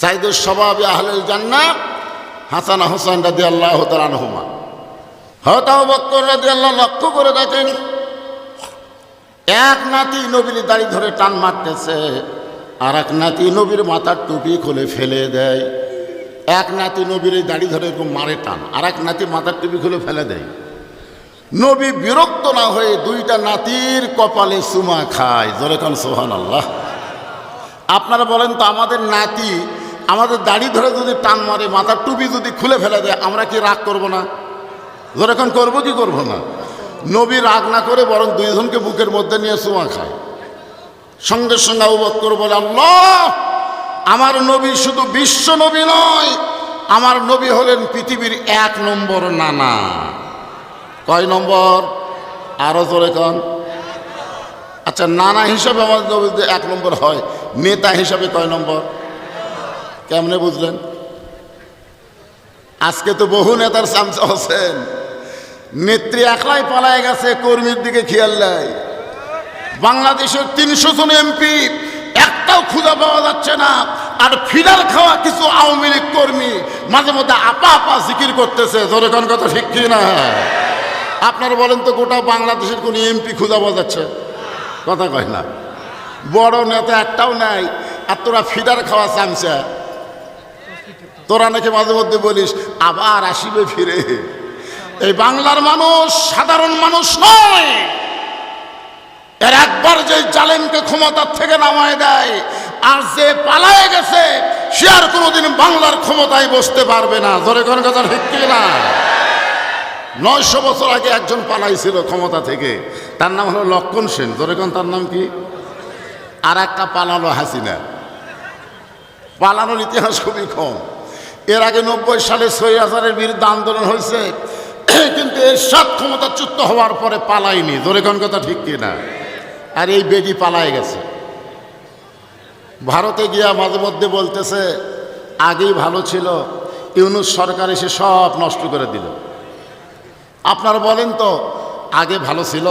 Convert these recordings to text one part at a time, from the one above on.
সাইদুল সবাবি আহলেল জান্না হাসান হোসেন রাজি আল্লাহ তালানহুমা হতাও বক্কর রাজি আল্লাহ লক্ষ্য করে দেখেন, এক নাতি নবীর দাড়ি ধরে টান মারতেছে আর এক নাতি নবীর মাথার টুপি খুলে ফেলে দেয়, এক নাতি নবীর দাড়ি ধরে এরকম মারে টান আর এক নাতি মাথার টুপি খুলে ফেলে দেয়। নবী বিরক্ত না হয়ে দুইটা নাতির কপালে সুমা খায়, জোরে খান সোহান আল্লাহ আপনারা বলেন তো আমাদের নাতি আমাদের দাড়ি ধরে যদি টান মারে, মাথার টুপি যদি খুলে ফেলে দেয়, আমরা কি রাগ করব না? খান করব কি করব না? নবী রাগ না করে বরং দুইজনকে বুকের মধ্যে নিয়ে সুমা খায়। সঙ্গে সঙ্গে অববোধ করে বলে, আল্লাহ, আমার নবী শুধু বিশ্ব নবী নয়, আমার নবী হলেন পৃথিবীর এক নম্বর নানা। কয় নম্বর? আরও জোরে কন। আচ্ছা নানা হিসাবে আমার নবী এক নম্বর হয়, নেতা হিসাবে কয় নম্বর? কেমনে বুঝলেন? আজকে তো বহু নেতার চামচ আছেন নেত্রী একলাই পালায় গেছে, কর্মীর দিকে খেয়াল নেয় বাংলাদেশের তিনশো জন এমপি, একটাও খুঁজে পাওয়া যাচ্ছে না। আর ফিডার খাওয়া কিছু আওয়ামী লীগ কর্মী, মাঝে মধ্যে আপা আপা জিকির করতেছে। কোন কথা ঠিক কি না? আপনারা বলেন তো, গোটা বাংলাদেশের কোন এমপি খুঁজে পাওয়া যাচ্ছে? কথা কয় না। বড় নেতা একটাও নাই, আর তোরা ফিডার খাওয়া চামচা। তোরা নাকি মাঝে মধ্যে বলিস, আবার আসিবে ফিরে। এই বাংলার মানুষ সাধারণ মানুষ নয়। এর একবার যে জালেমকে ক্ষমতার থেকে নামায় দেয়, আর যে পালায় গেছে, সে আর কোনোদিন বাংলার ক্ষমতায় বসতে পারবে না। ধরে কোন কথা ঠিক না? নয়শো বছর আগে একজন পালাইছিল ক্ষমতা থেকে। তার নাম হলো লক্ষণ সেন। ধরে কোন তার নাম কি? আর একটা পালালো হাসিনা। পালানোর ইতিহাস খুবই কম। এর আগে নব্বই সালে ছয় হাজারের বিরুদ্ধে আন্দোলন হয়েছে, কিন্তু এর সাত ক্ষমতাচ্যুত হওয়ার পরে পালায়নি। কোন কথা ঠিক কিনা? আর এই বেগি পালায় গেছে। ভারতে গিয়া মাঝে মধ্যে বলতেছে, আগেই ভালো ছিল, ইউনুস সরকার এসে সব নষ্ট করে দিল। আপনারা বলেন তো, আগে ভালো ছিল?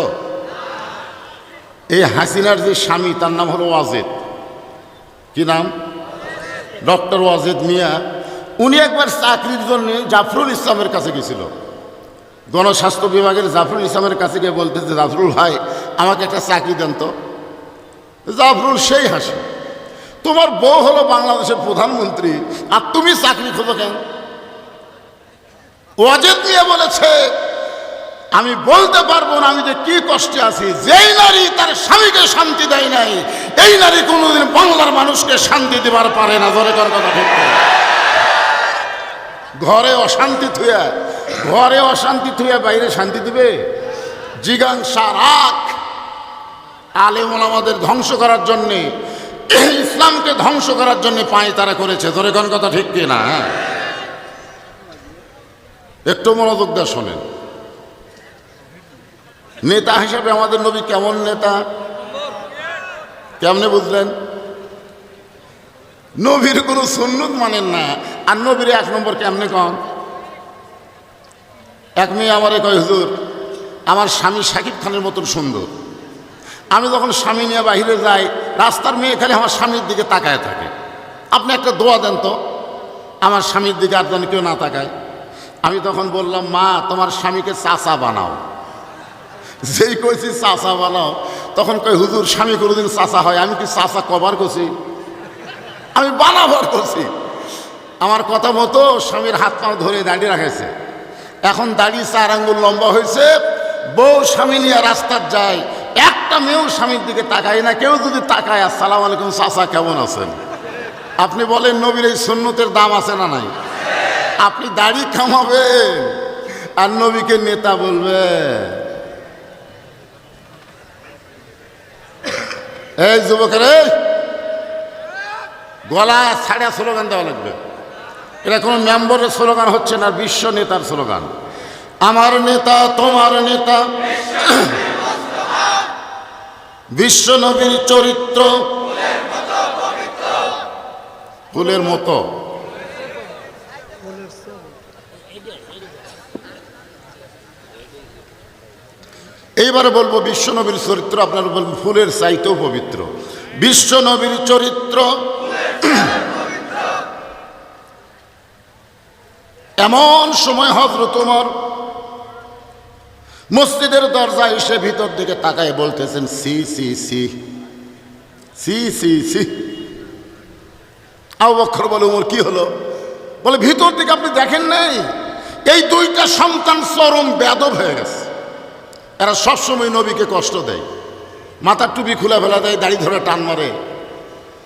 এই হাসিনার যে স্বামী, তার নাম হলো ওয়াজেদ। কি নাম? ডক্টর ওয়াজেদ মিয়া। উনি একবার চাকরির জন্য জাফরুল ইসলামের কাছে গেছিল। গণস্বাস্থ্য বিভাগের জাফরুল ইসলামের কাছে গিয়ে বলতেছে, জাফরুল ভাই, আমাকে একটা চাকরি দেন তো। জাফরুল সেই হাসি। তোমার বউ হলো বাংলাদেশের প্রধানমন্ত্রী, আর তুমি চাকরি খোঁজো কেন? ওয়াজেদ নিয়ে বলেছে, আমি বলতে পারব না, আমি যে কি কষ্টে আছি। যেই নারী তার স্বামীকে শান্তি দেয় নাই, এই নারী কোনোদিন বাংলার মানুষকে শান্তি দেবার পারে না। ধরে কর কথা ঠিক। ঘরে অশান্তি থুয়া, ঘরে অশান্তি থুয়া বাইরে শান্তি দিবে? জিগাংসা রাখ আলেমন আমাদের ধ্বংস করার জন্যে, ইসলামকে ধ্বংস করার জন্য পায়ে তারা করেছে। ধরে কোন কথা ঠিক কি না? হ্যাঁ? একটু মনোযোগ দিয়ে শোনেন। নেতা হিসাবে আমাদের নবী কেমন নেতা? কেমনে বুঝলেন? নবীর কোনো সুন্নত মানেন না। আর নবীর এক নম্বর কেমনে কন? এক মেয়ে আমারে কয়, হুজুর, আমার স্বামী শাকিব খানের মতন সুন্দর। আমি যখন স্বামী নিয়ে বাহিরে যাই, রাস্তার মেয়ে খালি আমার স্বামীর দিকে তাকায় থাকে। আপনি একটা দোয়া দেন তো, আমার স্বামীর দিকে আর যেন কেউ না তাকায়। আমি তখন বললাম, মা, তোমার স্বামীকে চাচা বানাও। যেই কইছি, চাচা বানাও। তখন কই হুজুর, স্বামী কোনোদিন চাচা হয়, আমি কি চাচা কবার করছি আমি বানাবার করছি। আমার কথা মতো স্বামীর হাত পা ধরে দাঁড়িয়ে রাখেছে। এখন দাঁড়িয়ে চার আঙ্গুল লম্বা হয়েছে। বউ স্বামী নিয়ে রাস্তার যায়। একটা মেয়েও স্বামীর দিকে তাকায় না। কেউ যদি তাকায়, আসসালাম আলাইকুম চাচা, কেমন আছেন? আপনি বলেন, নবীর এই সুন্নতের দাম আছে না নাই? আপনি দাড়ি কামাবেন আর নবীকে নেতা বলবে এই যুবকের গলা ছাড়া স্লোগান দেওয়া লাগবে। এটা কোনো মেম্বারের স্লোগান হচ্ছে না, বিশ্ব নেতার স্লোগান। আমার নেতা, তোমার নেতা। বিশ্ব নবীর চরিত্র। ফুলের মতো। এইবারে বলব বিশ্ব নবীর চরিত্র, আপনারা বলবেন ফুলের চাইতেও পবিত্র। বিশ্ব নবীর চরিত্র। এমন সময় হজরত তোমার মসজিদের দরজায় এসে ভিতর দিকে তাকায় বলতেছেন, C C C C C সি। বকর বলে, উমর, কি হলো? বলে, ভিতর দিকে আপনি দেখেন নাই? এই দুইটা সন্তান চরম বেদব হয়ে গেছে। এরা সবসময় নবীকে কষ্ট দেয়। মাথার টুপি খুলে ফেলা দেয়, দাড়ি ধরে টান মারে।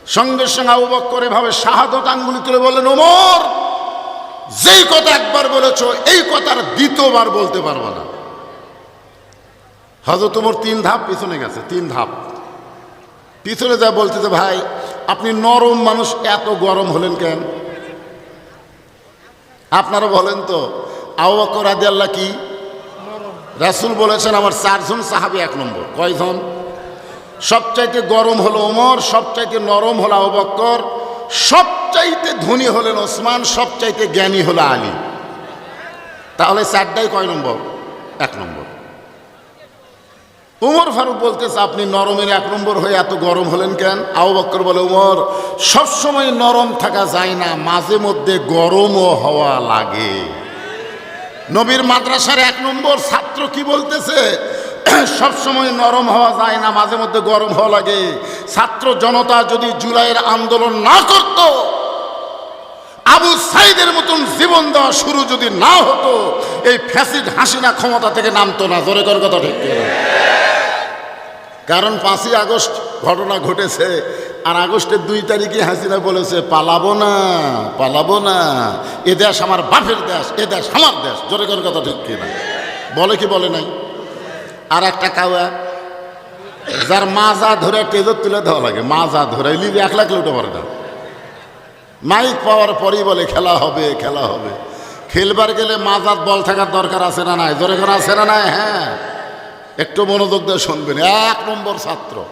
সঙ্গে সঙ্গে আবু করে ভাবে শাহাদত আঙ্গুলি তুলে বললেন, ওমর, যেই কথা একবার বলেছ, এই কথার দ্বিতীয়বার বলতে পারব না। হজরত তোমার তিন ধাপ পিছনে গেছে, তিন ধাপ। পিছনে যা বলতেছে, ভাই, আপনি নরম মানুষ, এত গরম হলেন কেন? আপনারা বলেন তো, আবু আদি আল্লাহ কি? রাসুল বলেছেন, আমার চারজন সাহাবি এক নম্বর। কয়জন? সবচাইতে গরম হলো ওমর, সবচাইতে নরম হলো আবু বক্কর, সবচাইতে ধনী হলেন ওসমান, সবচাইতে জ্ঞানী হলো আলী। তাহলে চারটাই কয় নম্বর? এক নম্বর। উমর ফারুক বলতেছে, আপনি নরমের এক নম্বর হয়ে এত গরম হলেন কেন? আবু বক্কর বলে, উমর, সবসময় নরম থাকা যায় না, মাঝে মধ্যে গরমও হওয়া লাগে। নবীর মাদ্রাসার এক নম্বর ছাত্র কি বলতেছে? সবসময় নরম হওয়া যায় না, মাঝে মধ্যে গরম হওয়া লাগে। ছাত্র জনতা যদি জুলাইয়ের আন্দোলন না করত, আবু সাইদের মতন জীবন দেওয়া শুরু যদি না হতো, এই ফ্যাসিড হাসিনা ক্ষমতা থেকে নামতো না, জোরে করে কথা ঠিক? কারণ পাঁচই আগস্ট ঘটনা ঘটেছে, আর আগস্টের দুই তারিখে হাসিনা বলেছে, পালাবো না পালাবো না, এ দেশ আমার বাপের দেশ, এ দেশ আমার দেশ। জোরে করে কথা ঠিক কিনা? বলে কি বলে নাই? আর একটা কাউয়া যার মাজা ধরে টেজর তুলে দেওয়া লাগে। মাজা ধরে লিবি এক লাখ উঠে পারে না। মাইক পাওয়ার পরই বলে, খেলা হবে খেলা হবে। খেলবার গেলে মাজাত বল থাকার দরকার আছে না নাই? জোরে করে আছে না নাই? হ্যাঁ। একটু মনোযোগ দিয়ে শুনবেন। এক নম্বর ছাত্র।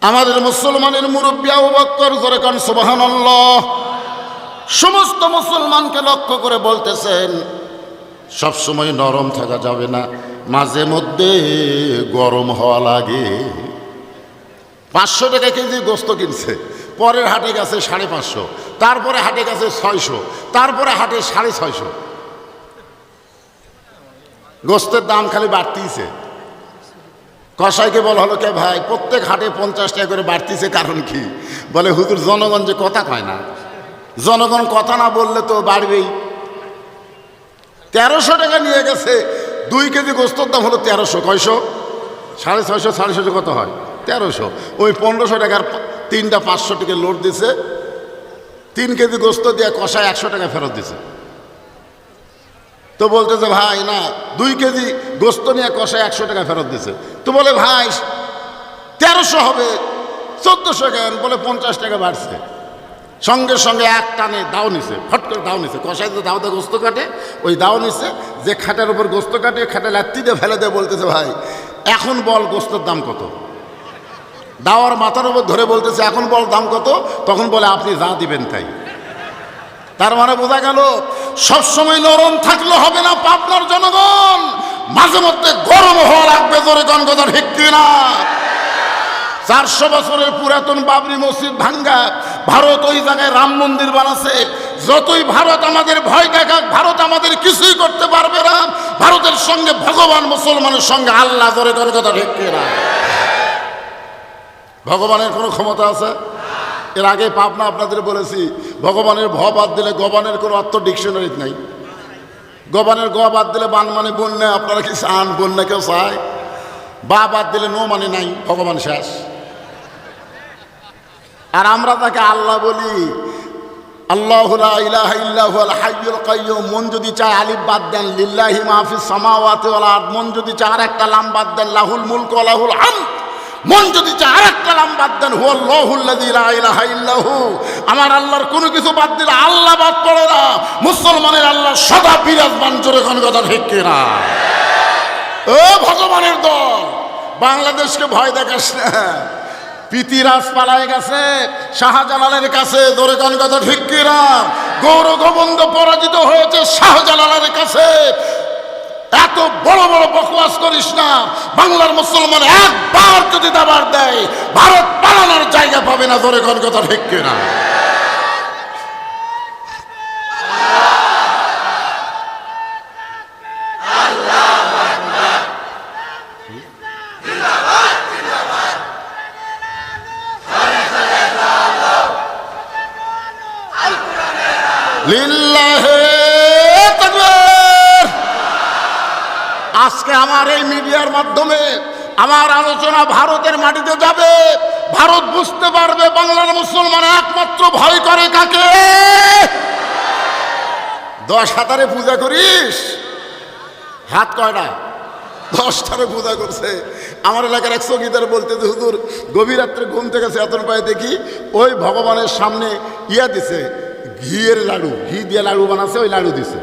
আমাদের মুসলমানের মুরব্বী বক্কর জোরে কান, সুবহানাল্লাহ। সমস্ত মুসলমানকে লক্ষ্য করে বলতেছেন, সবসময় নরম থাকা যাবে না। মাঝে মধ্যে গরম হওয়া লাগে। পাঁচশো টাকা কেজি গোস্ত কিনছে। পরের হাটে গেছে সাড়ে পাঁচশো, তারপরে হাটে গেছে ছয়শো, তারপরে হাটে সাড়ে ছয়শো। গোস্তের দাম খালি বাড়তিছে কসাইকে বল হলো, কে ভাই, প্রত্যেক হাটে পঞ্চাশ টাকা করে বাড়তিছে কারণ কি? বলে, হুজুর, জনগণ যে কথা কয় না, জনগণ কথা না বললে তো বাড়বেই। তেরোশো টাকা নিয়ে গেছে দুই কেজি গোস্তর দাম হলো তেরোশো, কয়শো? সাড়ে ছয়শো সাড়ে ছয়শো কত হয়? তেরোশো। ওই পনেরোশো টাকার তিনটা পাঁচশো টাকা লোড দিছে। তিন কেজি গোস্ত দিয়ে কষায় একশো টাকা ফেরত দিছে। তো বলতেছে, ভাই, না, দুই কেজি গোস্ত নিয়ে কষায় একশো টাকা ফেরত দিছে। তো বলে, ভাই, তেরোশো হবে, চোদ্দোশো কেন? বলে, পঞ্চাশ টাকা বাড়ছে। সঙ্গে সঙ্গে এক টানে দাও নিছে, ফট করে দাও নিছে। কষাই দাও দিয়ে গোস্ত কাটে, ওই দাও নিছে, যে খাটের উপর গোস্ত কাটে, খাটে লাত্তি দিয়ে ফেলে দিয়ে বলতেছে, ভাই, এখন বল গোস্তের দাম কত? দাওয়ার মাথার উপর ধরে বলতেছে, এখন বল দাম কত? তখন বলে, আপনি যা দিবেন তাই। তার মানে বোঝা গেল, সবসময় নরম থাকলে হবে না পাবনার জনগণ। মাঝে মধ্যে গরম হওয়া লাগবে, জোরে কথা ঠিক না। চারশো বছরের পুরাতন বাবরি মসজিদ ভাঙ্গা, ভারত ওই জায়গায় রাম মন্দির বানাচ্ছে যতই ভারত আমাদের ভয় দেখাক, ভারত আমাদের কিছুই করতে পারবে না। ভারতের সঙ্গে ভগবান মুসলমানের সঙ্গে আল্লাহ জোরে করে কথা ঠিক না ভগবানের কোনো ক্ষমতা আছে? এর আগে পাবনা আপনাদের বলেছি, ভগবানের ভ বাদ দিলে গবানের কোনো অর্থ ডিকশনারিতে নাই। গবানের গ বাদ দিলে বান মানে বন্যা, আপনারা কি চান বন্যা কেউ চায়? বা বাদ দিলে নো মানে নাই, ভগবান শেষ। আর আমরা তাকে আল্লাহ বলি মন যদি চায় বাদ দেন মন যদি চায় বাদ দেন, লাহুল মুলক লাহুল মন যদি চায় আরেকটা লাম বাদ দেন আমার আল্লাহর কোনো কিছু বাদ দিলে আল্লাহ বাদ পড়ে না। মুসলমানের আল্লাহ সদা বিরাজমান, জোরে কোন কথা ঠিক কিনা ও ভগবানের দল, বাংলাদেশকে ভয় দেখাস না। পিতিরাজ পালায় গেছে, শাহজালালের কাছে দরে কান কথা ঠিক কিনা? গৌর গোবন্দ পরাজিত হয়েছে শাহজালালের কাছে। এত বড় বড় বকবাস করিস না, বাংলার মুসলমান একবার যদি দাবার দেয়, ভারত পালানোর জায়গা পাবে না দরে কান কথা ঠিক কিনা? আজকে আমার এই মিডিয়ার মাধ্যমে আমার আলোচনা ভারতের মাটিতে যাবে। ভারত বুঝতে পারবে বাংলার মুসলমান একমাত্র ভয় করে কাকে? দশ হাতারে পূজা করিস? হাত কয়টা? দশটারে পূজা করছে। আমার এলাকার এক সঙ্গীতার বলতে হুজুর, গভীর রাত্রে ঘুম থেকে চেতন পায়ে দেখি ওই ভগবানের সামনে ইয়া দিছে। ঘিয়ের লাড়ু, ঘি দিয়ে লাড়ু বানাচ্ছে ওই লাড়ু দিছে।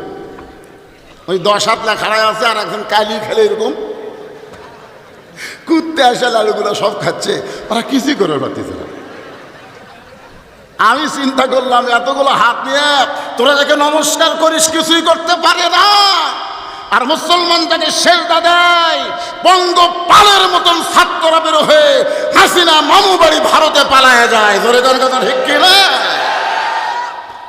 ওই দশ হাত খাড়ায় আছে, আর একজন কালি খেলে এরকম। কুত্তে আসে লাড়ুগুলো সব খাচ্ছে, ওরা কিছুই করে পারতেছে না। আমি চিন্তা করলাম, এতগুলো হাত নিয়ে তোরা যাকে নমস্কার করিস, কিছুই করতে পারে না। আর মুসলমান তাকে শেষদা দেয়, বঙ্গপালের মতন ছাত্ররা বেরো হয়ে হাসিনা মামু বাড়ি ভারতে পালায় যায়। জোরে জোরে কথা ঠিক কি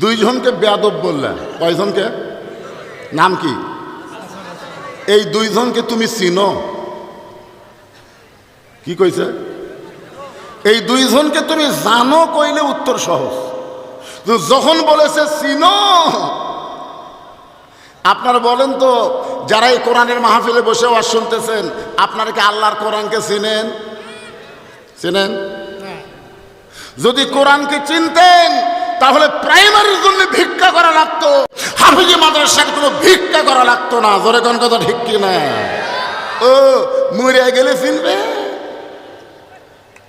দুইজনকে বেয়াদব বললেন। কয়জনকে? নাম কি? এই দুইজনকে তুমি চিনো? কি কইছে? এই দুইজনকে তুমি জানো কইলে উত্তর সহজ। যখন বলেছে চিনো আপনারা বলেন তো যারা এই কোরআনের মাহফিলে বসে ওয়াজ শুনতেছেন আপনারা কি আল্লাহর কোরআনকে চিনেন? চিনেন? যদি কোরআনকে চিনতেন তাহলে প্রাইমারির জন্য ভিক্ষা করা লাগতো। হাফিজি মাদ্রাসার কোনো ভিক্ষা করা লাগতো না। জোরে কোন কথা ঠিক কি না? ও, মরে গেলে চিনবে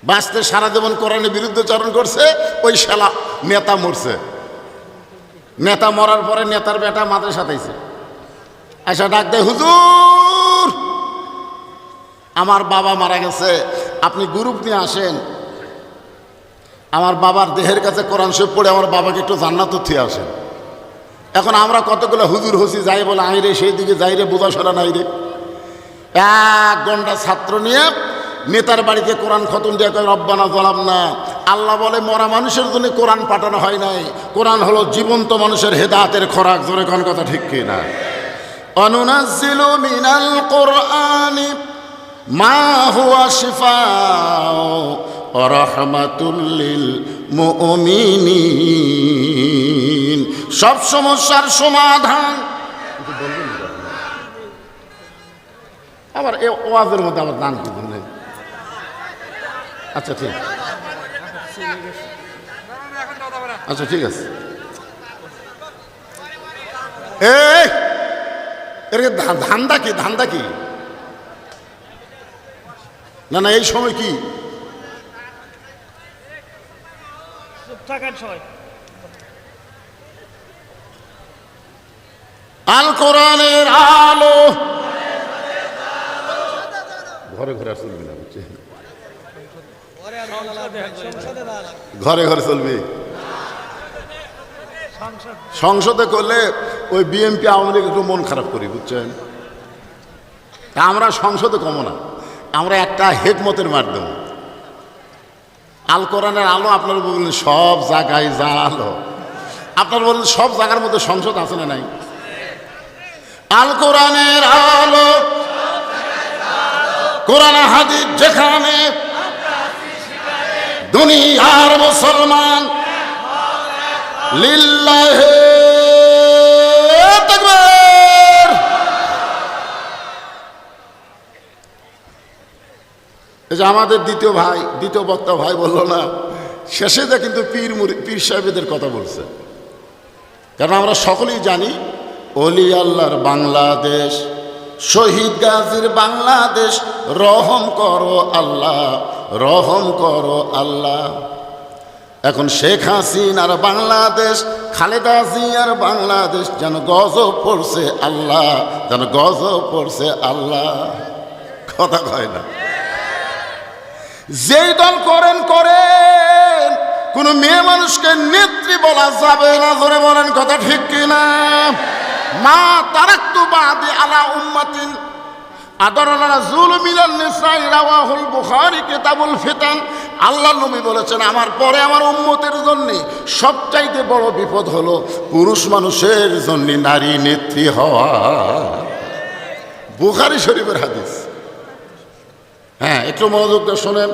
বাঁচতে সারা জীবন কোরআনের বিরুদ্ধে চরণ করছে, ওই শালা নেতা মরছে। নেতা মরার পরে নেতার বেটা মাদ্রাসা তাইছে আচ্ছা ডাক দেয় হুজুর! আমার বাবা মারা গেছে। আপনি গ্রুপ নিয়ে আসেন। আমার বাবার দেহের কাছে কোরআন শরীফ পড়ে আমার বাবাকে একটু জান্নাত থুয়ে আসে। এখন আমরা কতগুলো হুজুর হসি যাই বলে আই রে, সেই দিকে যাই রে বোঝা সরা নাই রে। এক ঘণ্টা ছাত্র নিয়ে নেতার বাড়িতে কোরআন খতম দিয়ে কয়, রব্বানা জলাম না আল্লাহ বলে, মরা মানুষের জন্য কোরআন পাঠানো হয় নাই। কোরআন হলো জীবন্ত মানুষের হেদাতের খোরাক। জোরে কোন কথা ঠিক কি না? অনুনাজিলু মিনাল কোরআনি মা হুয়া শিফাও রহমাতুল্লিল মুমিনিন। সব সমস্যার সমাধান। আবার এ ওয়াজের মধ্যে আবার দান কি বললেন? আচ্ছা ঠিক আচ্ছা ঠিক আছে। এই, এর ধান্দা কি? ধান্দা কি? না না, এই সময় কি? থাকেন সবাই। আল কোরআনের আলো। ঘরে ঘরে চলবি না বুঝছি সংসদে ঘরে ঘরে চলবি। সংসদে করলে ওই বিএনপি আওয়ামী লীগ একটু মন খারাপ করি বুঝছেন? তা আমরা সংসদে কমো না। আমরা একটা হেকমতের মাধ্যম আল কোরআনের আলো আপনারা বললেন সব জায়গায় যা আলো। আপনারা বললেন সব জায়গার মধ্যে সংসদ আছে না নাই? আল কোরআনের আলো, কোরআন হাদিস যেখানে দুনিয়ার মুসলমান, লিল্লাহে যে আমাদের দ্বিতীয় ভাই, দ্বিতীয় বক্তা ভাই বলল না, শেষে যা কিন্তু পীর মুরি- পীর সাহেবদের কথা বলছে। কারণ আমরা সকলেই জানি, অলি আল্লাহর বাংলাদেশ, শহীদ গাজীর বাংলাদেশ, রহম করো আল্লাহ, রহম করো আল্লাহ। এখন শেখ হাসিনার বাংলাদেশ, খালেদা জিয়ার বাংলাদেশ যেন গজব পড়ছে আল্লাহ, যেন গজব পড়ছে আল্লাহ। কথা কয় না। যেই দল করেন করেন। কোনো মেয়ে মানুষকে নেত্রী বলা যাবে না, ধরে বলেন কথা ঠিক কিনা? মা তারাক্তু বাদে আলা উম্মাতিন। আল্লাহ নবী বলেছেন, আমার পরে আমার উম্মতের জন্য সবচাইতে বড় বিপদ হলো পুরুষ মানুষের জন্য নারী নেত্রী হওয়া। বুখারী শরীফের হাদিস। হ্যাঁ একটু মনোযোগ দিয়ে শোনেন।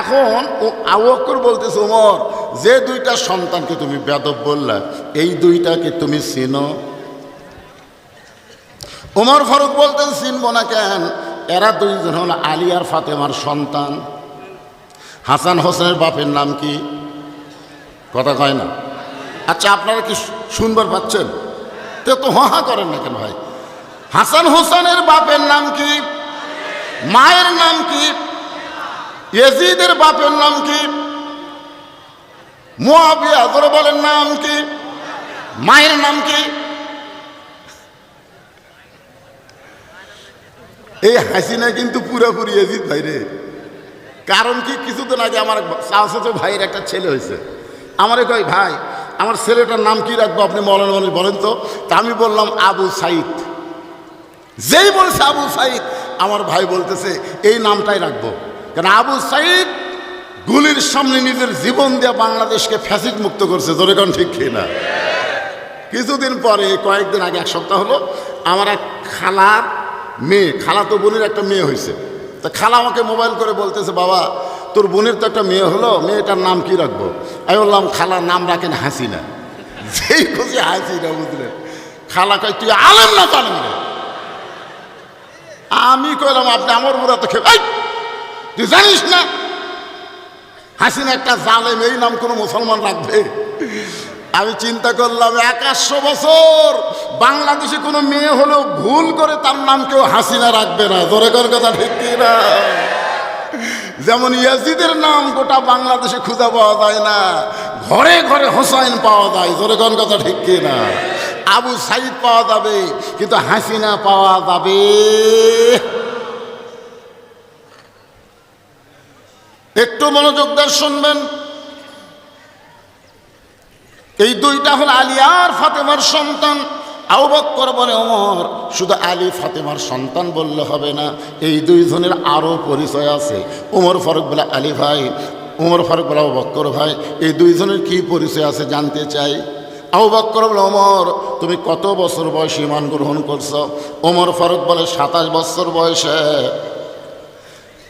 এখন ও আবক্কর বলতেছে, ওমর, যে দুইটা সন্তানকে তুমি বেদব বললা, এই দুইটাকে তুমি চিনো? ওমর ফারুক বলতেন, চিনব না কেন? এরা দুইজন হল আলী আর ফাতেমার সন্তান। হাসান হোসেনের বাপের নাম কি? কথা কয় না? আচ্ছা আপনারা কি শুনবার পাচ্ছেন? তো তো হা করেন না কেন ভাই? হাসান হোসেনের বাপের নাম কি? মায়ের নাম কি? এজিদের বাপের নাম কি? মুয়াবিয়া বলেন, নাম কি? মায়ের নাম কি? এই হাসিনা কিন্তু পুরোপুরি এজিদ ভাই রে। কারণ কি, কিছুদিন আগে আমার চাষাতো ভাইয়ের একটা ছেলে হয়েছে। আমারে কয়, ভাই, আমার ছেলেটার নাম কি রাখব আপনি মলেন বলেন তো? তা আমি বললাম, আবু সাইদ। যেই বলছে আবু সাইদ আমার ভাই বলতেছে, এই নামটাই রাখব। কারণ আবু সাইদ গুলির সামনে নিজের জীবন দিয়ে বাংলাদেশকে ফ্যাসিড মুক্ত করছে, জোরে কোন ঠিক খেয়ে না? কিছুদিন পরে, কয়েকদিন আগে, এক সপ্তাহ হলো, আমার এক খালার মেয়ে, খালা তো বোনের একটা মেয়ে হয়েছে। তা খালা আমাকে মোবাইল করে বলতেছে, বাবা, তোর বোনের তো একটা মেয়ে হলো, মেয়েটার নাম কি রাখব? আমি বললাম, খালার নাম রাখেন হাসিনা। যেই খুশি হাসিনা বুঝলেন। খালা কয়, তুই আলেম না রে? আমি কইলাম, আপনি আমার বুড়া তো খেয়ে তুই জানিস না? হাসিনা একটা জালেম, এই নাম কোনো মুসলমান রাখবে? আমি চিন্তা করলাম একাশশো বছর বাংলাদেশে কোনো মেয়ে হলেও ভুল করে তার নাম কেউ হাসিনা রাখবে না। জোরে কর কথা ঠিক না যেমন ইয়াজিদের নাম গোটা বাংলাদেশে খুঁজে পাওয়া যায় না, ঘরে ঘরে হোসাইন পাওয়া যায়। জোরে কর কথা ঠিক না আবু সাইদ পাওয়া যাবে, কিন্তু হাসিনা পাওয়া যাবে। একটু মনোযোগ দিয়ে শুনবেন। এই দুইটা হল আলী আর ফাতেমার সন্তান। আউ বক্কর বলে ওমর, শুধু আলী ফাতেমার সন্তান বললে হবে না, এই দুইজনের আরও পরিচয় আছে। ওমর ফারুক বলে আলী ভাই, ওমর ফারুক বলে বক্কর ভাই, এই দুইজনের কি পরিচয় আছে জানতে চাই? আবু বক্কর বলে অমর তুমি কত বছর বয়সে ইমান গ্রহণ করছ? ওমর ফারুক বলে, সাতাশ বছর বয়সে।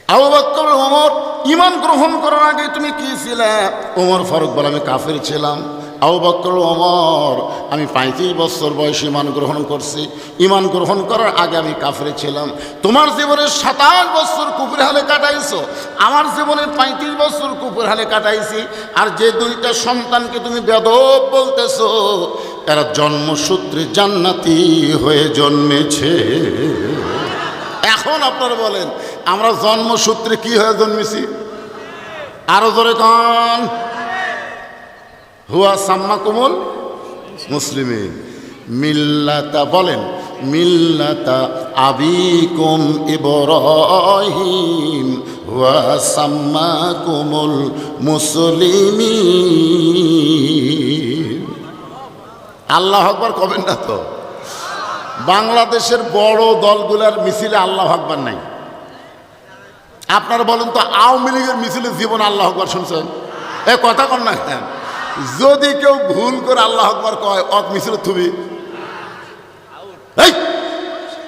আবু বক্কর ওমর ইমান গ্রহণ করার আগে তুমি কি ছিলে? ওমর ফারুক বলে, আমি কাফের ছিলাম। আবু বক্কর ওমর, আমি পঁয়ত্রিশ বছর বয়সে ইমান গ্রহণ করছি। ইমান গ্রহণ করার আগে আমি কাফরে ছিলাম। তোমার জীবনে সাতাশ বছর কুকুর হালে কাটাইছো। আমার জীবনে পঁয়ত্রিশ বছর কুকুর হালে কাটাইছি। আর যে দুইটা সন্তানকে তুমি বেদব বলতেছো, এরা জন্মসূত্রে জান্নাতি হয়ে জন্মেছে। এখন আপনারা বলেন, আমরা জন্মসূত্রে কি হয়ে জন্মেছি? আরও জোরে কন। হুয়া সাম্মা কুমল মুসলিমিন। মিল্লাতা বলেন, মিল্লাতা আবিকুম হুয়া সাম্মা কুমল মুসলিমিন। আল্লাহ আকবার কবেন না তো? বাংলাদেশের বড় দলগুলার মিছিলে আল্লাহ আকবার নাই। আপনারা বলেন তো, আওয়ামী লীগের মিছিলে জীবন আল্লাহ আকবার শুনছেন? এ কথা কর না কেন? যদি কেউ ভুল করে আল্লাহ আকবার কয়, অক মিছিলে তুমি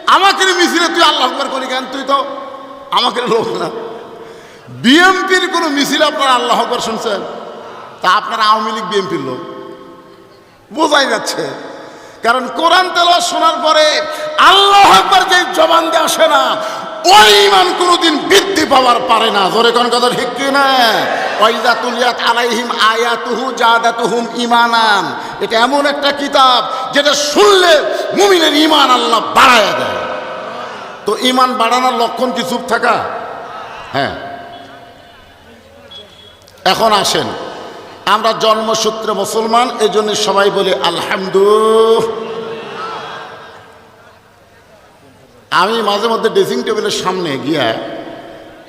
আমাকে মিছিলে তুই আল্লাহ আকবার করি কেন? তুই তো আমাকে লোক না। বিএমপির কোনো মিছিল আপনারা আল্লাহ আকবার শুনছেন? তা আপনারা আওয়ামী লীগ বিএমপির লোক। বোঝাই যাচ্ছে। কারণ কোরআন তেল শোনার পরে আল্লাহ একবার যে জবান দিয়ে আসে না ওই ইমান কোনোদিন বৃদ্ধি পাওয়ার পারে না। জোরে কোন কথা ঠিক কি না ওয়াইদা তুলিয়াত আলাইহিম আয়াতুহু জাদাতুহুম ইমানান এটা এমন একটা কিতাব যেটা শুনলে মুমিনের ইমান আল্লাহ বাড়ায় দেয়। তো ইমান বাড়ানোর লক্ষণ কি চুপ থাকা? হ্যাঁ। এখন আসেন। আমরা জন্মসূত্রে মুসলমান এই জন্য সবাই বলি আলহামদু আমি মাঝে মধ্যে ড্রেসিং টেবিলের সামনে গিয়া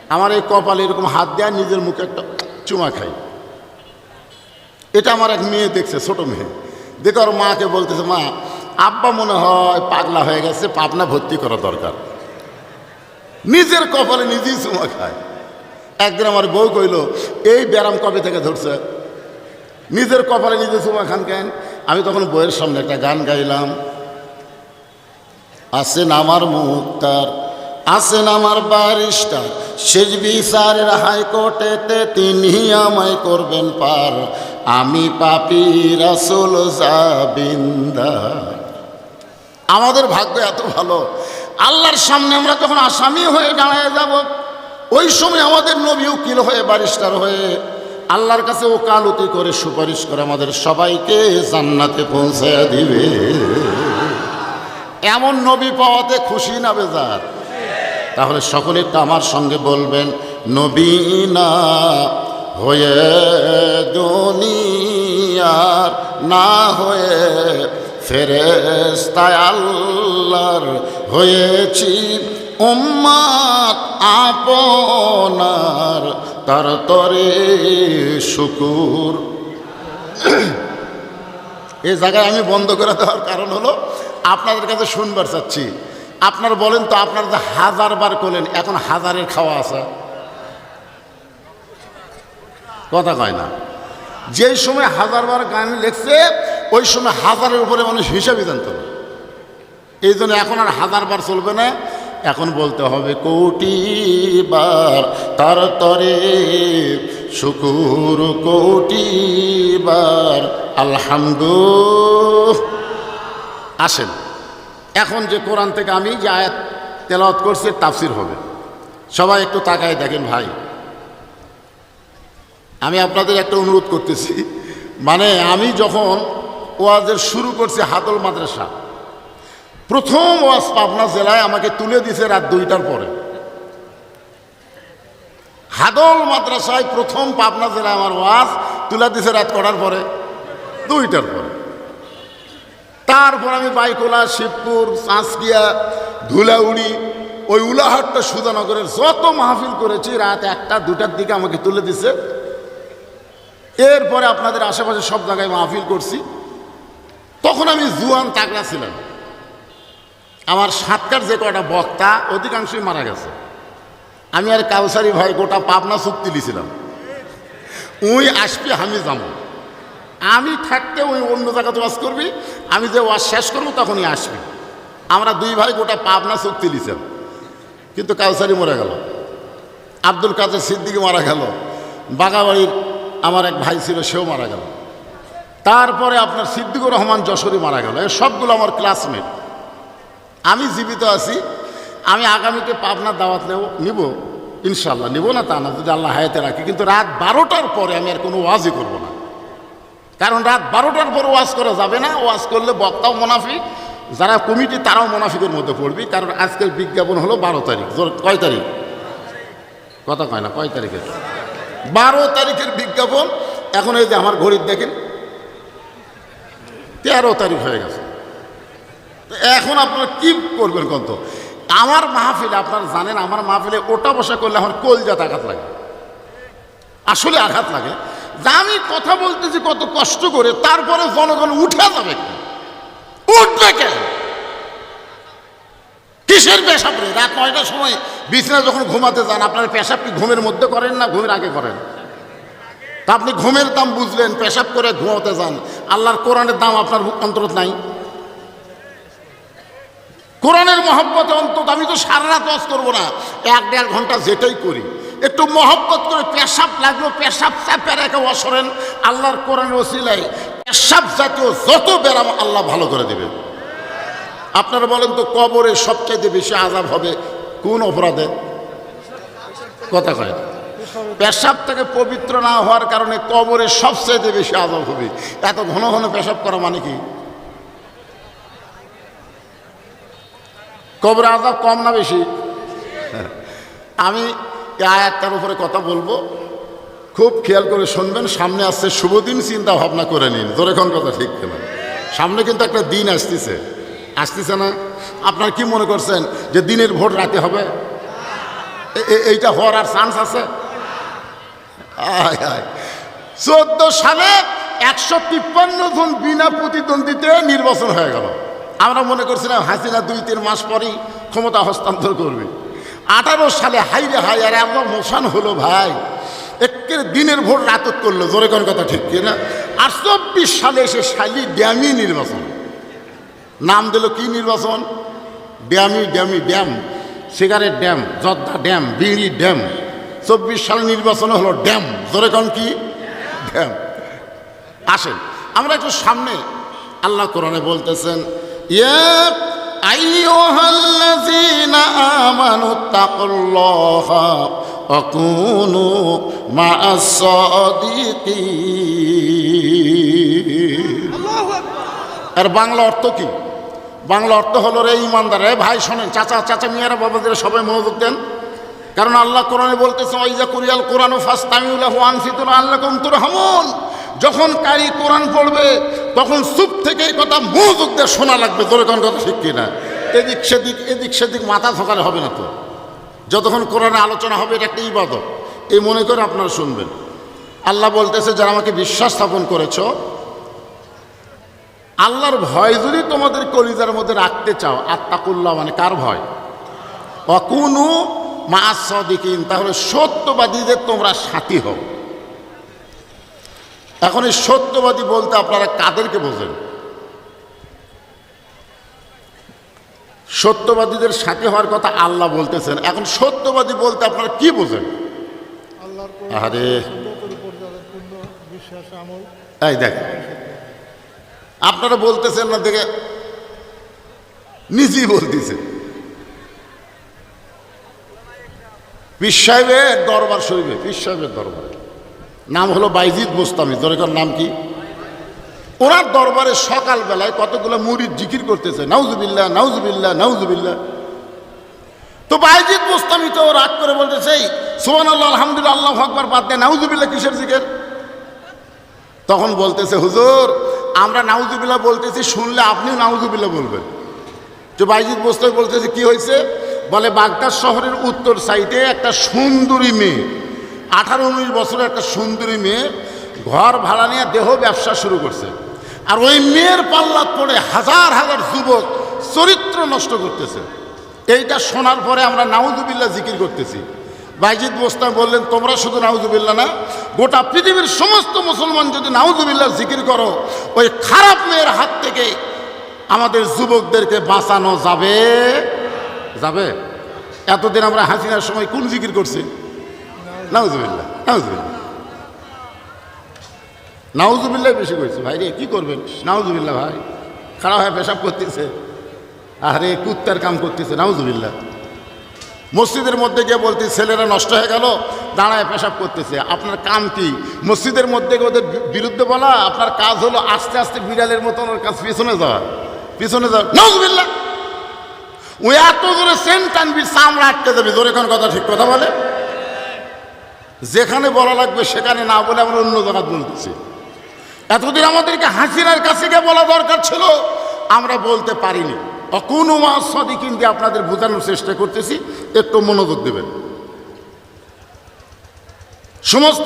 আমার এই কপালে এরকম হাত দেওয়া নিজের মুখে একটা চুমা খাই। এটা আমার এক মেয়ে দেখছে, ছোট মেয়ে। দেখে ওর মাকে বলতেছে, মা, আব্বা মনে হয় পাগলা হয়ে গেছে, পাবনা ভর্তি করা দরকার। নিজের কপালে নিজেই চুমা খায়। একদিন আমার বউ কইল, এই ব্যারাম কবে থেকে ধরছে? নিজের কপালে নিজে চুমা খান কেন? আমি তখন বইয়ের সামনে একটা গান গাইলাম। আসেন আমার মুক্তার আসেন আমার বারিস্টার শেষ বিচারের হাইকোর্টেতে তিনি আমায় করবেন পার। আমি পাপি রাসুল জাবিন্দার আমাদের ভাগ্য এত ভালো। আল্লাহর সামনে আমরা যখন আসামি হয়ে দাঁড়ায় যাব, ওই সময় আমাদের নবী উকিল হয়ে বারিস্টার হয়ে আল্লাহর কাছে ও ওকালতি করে সুপারিশ করে আমাদের সবাইকে জান্নাতে পৌঁছায় দিবে। এমন নবী পাওয়াতে খুশি না বেজার। তাহলে সকলে তো আমার সঙ্গে বলবেন নবীনা হয়ে দুনিয়ার, না হয়ে ফেরেস্তায় আল্লাহর হয়েছি। উম্মাত আপনার তার তরে শুকুর। এই জায়গায় আমি বন্ধ করে দেওয়ার কারণ হলো আপনাদের কাছে শুনবার চাচ্ছি। আপনার বলেন তো, আপনার যে হাজার বার করলেন, এখন হাজারের খাওয়া আছে? কথা কয় না। যেই সময় হাজার বার গান লেখছে, ওই সময় হাজারের উপরে মানুষ হিসাবই জানতো এই জন্য এখন আর হাজার বার চলবে না। এখন বলতে হবে, কোটি বার তার তরে, শুকুর কোটি বার আলহামদু আসেন। এখন যে কোরআন থেকে আমি যে আয়াত তেলাওয়াত করছি তাফসির হবে। সবাই একটু তাকায় দেখেন ভাই। আমি আপনাদের একটা অনুরোধ করতেছি। মানে আমি যখন ওয়াজের শুরু করছি হাতল মাদ্রাসা, প্রথম ওয়াজ পাবনা জেলায় আমাকে তুলে দিছে রাত দুইটার পরে। হাদল মাদ্রাসায় প্রথম পাবনা জেলায় আমার ওয়াজ তুলে দিছে রাত করার পরে? দুইটার পরে। তারপর আমি বাইকোলা শিবপুর চাঁচকিয়া ধুলাউড়ি, ওই উলাহাটটা সুধানগরের যত মাহফিল করেছি, রাত একটা, দুটার দিকে আমাকে তুলে দিছে। এরপরে আপনাদের আশেপাশে সব জায়গায় মাহফিল করছি। তখন আমি জুয়ান তাগড়া ছিলাম। আমার সাতকার যে কটা বক্তা, অধিকাংশই মারা গেছে। আমি আর কাউসারি ভাই গোটা পাবনা চুক্তি লিছিলাম উই আসবি আমি যাব আমি থাকতে ওই অন্য জায়গাতে ওয়াজ করবি, আমি যে ওয়াজ শেষ করব তখনই আসবি। আমরা দুই ভাই গোটা পাবনা চুক্তি লিছিলাম কিন্তু কাউসারি মরে গেল, আব্দুল কাদের সিদ্দিকি মারা গেল, বাগাবাড়ির আমার এক ভাই ছিল, সেও মারা গেল। তারপরে আপনার সিদ্দিকুর রহমান যশোরী মারা গেল সবগুলো আমার ক্লাসমেট আমি জীবিত আছি, আমি আগামীকে পাবনার দাওয়াত নেব নিব ইনশাল্লাহ নিব না তা না, যদি আল্লাহ হায়াতে রাখি, কিন্তু রাত বারোটার পরে আমি আর কোনো ওয়াজই করব না। কারণ রাত বারোটার পর ওয়াজ করা যাবে না, ওয়াজ করলে বক্তাও মোনাফি যারা কমিটি তারাও মোনাফিকের মধ্যে পড়বি, কারণ আজকের বিজ্ঞাপন হলো বারো তারিখ। কয় তারিখ? কথা কয় না, কয় তারিখে? বারো তারিখের বিজ্ঞাপন, এখন এই যে আমার ঘড়ির দেখেন, তেরো তারিখ হয়ে গেছে। এখন আপনারা কি করবেন কত আমার মাহফিলে, আপনারা জানেন, আমার মাহফিলে ওটা বসা করলে আমার কলজাত আঘাত লাগে। আসলে আঘাত লাগে। আমি কথা বলতেছি কত কষ্ট করে তারপরে জনগণ উঠে যাবে উঠবে কেন কিসের পেশাব রে? রাত নয়টার সময় বিছানা যখন ঘুমাতে যান, আপনার পেশাব কি ঘুমের মধ্যে করেন না ঘুমের আগে করেন? তা আপনি ঘুমের দাম বুঝলেন, পেশাব করে ঘুমাতে যান। আল্লাহর কোরআনের দাম আপনার অন্তরত নাই। কোরআনের মহব্বত অন্তত আমি তো সারা রাত করব না। এক দেড় ঘণ্টা যেটাই করি। একটু মহব্বত করে পেশাব লাগল, পেশাব চাপে রেখে অসরেন আল্লাহর কোরআনের ওসিলায় পেশাব জাতীয় যত ব্যারাম আল্লাহ ভালো করে দেবে। আপনারা বলেন তো কবরে সবচাইতে বেশি আজাব হবে কোন অপরাধে? কথা কয়। পেশাব থেকে পবিত্র না হওয়ার কারণে কবরে সবচাইতে বেশি আজাব হবে। এত ঘন ঘন পেশাব করা মানে কি? কবরে আজাব কম না বেশি? আমি এই আয়াতটার উপরে কথা বলব। খুব খেয়াল করে শুনবেন, সামনে আসছে শুভদিন, চিন্তা ভাবনা করে নিন। দোরেখন কথা ঠিক কেনা? সামনে কিন্তু একটা দিন আসতেছে। আসতেছে না? আপনার কি মনে করছেন যে দিনের ভোট রাতে হবে? এইটা হওয়ার আর চান্স আছে? চোদ্দ সালে একশো তিপ্পান্ন জন বিনা প্রতিদ্বন্দ্বিতে নির্বাচন হয়ে গেল। আমরা মনে করছিলাম হাসিনা দুই, তিন মাস পরেই ক্ষমতা হস্তান্তর করবে। আঠারো সালে হাইরে হাই, আর এত মোশান হলো ভাই। একের দিনের ভোট রাতত করল, জোরে কোন কথা ঠিক কি না আর চব্বিশ সালে এসে শালি ড্যামি নির্বাচন। নাম দিল কি নির্বাচন? ড্যামি ড্যামি, ড্যাম, সিগারেট ড্যাম, জর্দা ড্যাম, বিড়ি ড্যাম। চব্বিশ সাল নির্বাচন হলো ড্যাম, জোরে কোন কি? ড্যাম। আসেন, আমরা একটু সামনে আল্লাহ কোরআনে বলতেছেন সাদিকিন আর বাংলা অর্থ কি? বাংলা অর্থ হলো রে ইমানদার, রে ভাই শোনেন, চাচা চাচা মিয়ারা বাবাদের সবাই মনোযোগ দেন। কারণ আল্লাহ কোরআনে বলতেছে ওইজা কুরিয়াল কোরআন ফাস্তামিউলাহু আল্লাহ আল্লাকুম তুরহামুন। যখন কারি কোরআন পড়বে তখন চুপ থেকে এই কথা মনোযোগ দিয়ে শোনা লাগবে তোর কোন কথা ঠিক কিনা। এদিক সেদিক এদিক সেদিক মাথা থকালে হবে না তো। যতক্ষণ কোরআনে আলোচনা হবে, এটা একটা ইবাদত। এই মনে করে আপনারা শুনবেন। আল্লাহ বলতেছে, যারা আমাকে বিশ্বাস স্থাপন করেছ, আল্লাহর ভয় যদি তোমাদের কলিজার মধ্যে রাখতে চাও আত্মা আত্মাকুল্লাহ মানে কার ভয়? অকুনু মা সদিকিন, তাহলে সত্যবাদীদের তোমরা সাথী হও। এখন এই সত্যবাদী বলতে আপনারা কাদেরকে বোঝেন? সত্যবাদীদের সাথে হওয়ার কথা আল্লাহ বলতেছেন। এখন সত্যবাদী বলতে আপনারা কি বোঝেন? আরে এই দেখ আপনারা বলতেছেন না দেখে নিজেই বলতেছে পীর সাহেবের দরবার শরীফে পীর সাহেবের দরবার। নাম হলো বাইজিদ মুস্তামি দরকার নাম কি? ওনার দরবারে সকালবেলায় কতগুলো মুরিদ জিকির করতেছে। নাউজুবিল্লাহ নাউজুবিল্লাহ নাউজুবিল্লাহ। তো বাইজিদ মুস্তামি তো রাগ করে বলতেছে সোহান আল্লাহ আলহামদুলিল্লাহ, আল্লাহ আকবার, বাদ দেয় নাউজুবিল্লা কিসের জিকের? তখন বলতেছে, হুজুর, আমরা নাউজুবিল্লাহ বলতেছি, শুনলে আপনিও নাউজুবিল্লাহ বলবেন। তো বাইজিদ বস্তাই বলতেছে, কি হয়েছে? বলে, বাগদাদ শহরের উত্তর সাইডে একটা সুন্দরী মেয়ে আঠারো উনিশ বছরের একটা সুন্দরী মেয়ে, ঘর ভাড়া নিয়ে দেহ ব্যবসা শুরু করছে। আর ওই মেয়ের পাল্লাত পড়ে হাজার হাজার যুবক চরিত্র নষ্ট করতেছে। এইটা শোনার পরে আমরা নাউজুবিল্লাহ জিকির করতেছি। বাইজিদ বোস্তা বললেন, তোমরা শুধু নাউজুবিল্লাহ না, গোটা পৃথিবীর সমস্ত মুসলমান যদি নাউজুবিল্লাহ জিকির করো, ওই খারাপ মেয়ের হাত থেকে আমাদের যুবকদেরকে বাঁচানো যাবে? যাবে? এতদিন আমরা হাসিনার সময় কোন জিকির করছি? নাউজুবিল্লাহ নাউজুবিল্লাহ নাউজুবিল্লাহ বেশি করছি ভাই রে, কী করবেন? নাউজুবিল্লাহ ভাই খারাপ হয়ে পেশাব করতেছে। আরে, কুত্তার কাম করতেছে নাউজুবিল্লাহ মসজিদের মধ্যে গিয়ে বলতে ছেলেরা নষ্ট হয়ে গেল, দাঁড়ায় পেশাব করতেছে। আপনার কাম কি? মসজিদের মধ্যে ওদের বিরুদ্ধে বলা, আপনার কাজ হলো আস্তে আস্তে বিড়ালের মতন ওর কাজ পিছনে যাওয়া। পিছনে যাওয়া। নজবিল্লা ওই এত জোরে সেন্ট টানবি চামড়া আটকে যাবে। জোরে কোন কথা ঠিক কথা বলে? যেখানে বলা লাগবে সেখানে না বলে আমরা অন্য জায়গা বলতেছি এতদিন আমাদেরকে হাসিনার কাছে গিয়ে বলা দরকার ছিল, আমরা বলতে পারিনি। অকুনো মাস কিন্তু আপনাদের বোঝানোর চেষ্টা করতেছি, একটু মনোযোগ দেবেন। সমস্ত